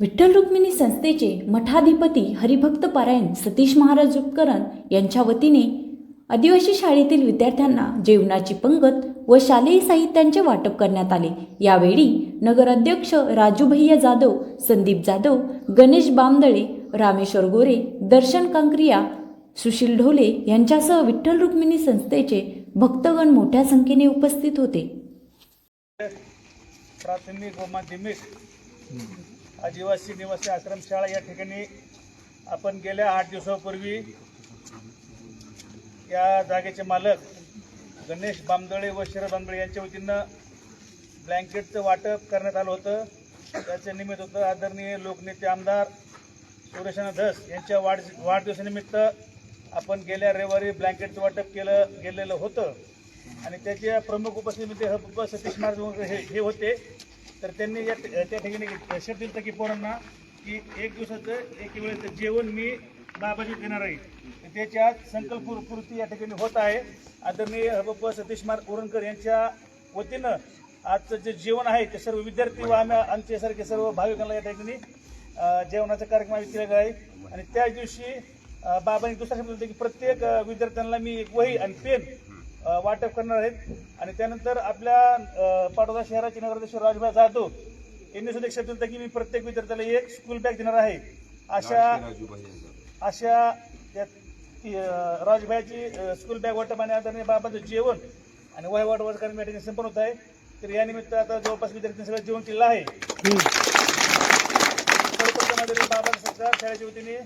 विठ्ठल रुक्मिणी संस्थेचे मठाधिपती हरिभक्त पारायण सतीश महाराज उपकरण यांच्या वतीने आदिवासी शाळेतील विद्यार्थ्यांना जेवणाची पंगत व शालेय साहित्यांचे वाटप करण्यात आले. यावेळी नगराध्यक्ष राजू भैया जाधव संदीप जाधव गणेश बामदळे रामेश्वर गोरे दर्शन कांक्रिया सुशील ढोले यांच्यासह विठ्ठल रुक्मिणी संस्थेचे भक्तगण मोठ्या संख्येने उपस्थित होते. प्राथमिक व माध्यमिक आदिवासी निवासी आश्रमशाळा या ठिकाणी आपण गेल्या आठ दिवसापूर्वी या जागेचे मालक गणेश बांबदळे व शरद बामदळे यांच्या वतीनं ब्लँकेटचं वाटप करण्यात आलं होतं. त्याचं निमित्त होतं आदरणीय लोकनेते आमदार सुरेशाना धस यांच्या वाढ वाढदिवसानिमित्त आपण गेल्या रविवारी ब्लँकेटचं वाटप केलं गेलेलं होतं. आणि त्याच्या प्रमुख उपस्थितीमध्ये हब सतीश महाराज हे हे होते. तर त्यांनी या त्या ठिकाणी शब्द दिलं की पोरांना की एक दिवसाचं एक वेळेचं जेवण मी बाबाजी देणार आहे. तर त्याच्या संकल्प पूर्ती या ठिकाणी होत आहे. आदरणीय हबप सतीश मार उरणकर यांच्या वतीनं आजचं जे जेवण आहे ते सर्व विद्यार्थी व आम्ही आमच्यासारखे सर्व भाविकांना या ठिकाणी जेवणाचा कार्यक्रम आयोजित केलेला आहे. आणि त्याच दिवशी बाबांनी दुसरा शब्द की प्रत्येक विद्यार्थ्यांना मी एक वही आणि पेन वाटप करणार आहेत. आणि त्यानंतर आपल्या पाटोदा शहराचे नगराध्यक्ष राजभाई जाधव यांनी सुद्धा एक शब्द होता की मी प्रत्येक विद्यार्थ्याला एक स्कूल बॅग देणार आहे. अशा अशा राजभाईची स्कूल बॅग वाटप आणि आदरणीय बाबांचं जेवण आणि या ठिकाणी संपन्न होत आहे. तर या निमित्त आता जवळपास विद्यार्थ्यांनी सगळं जेवण केलं आहे. बाबांचा सत्कार शाळेच्या वतीने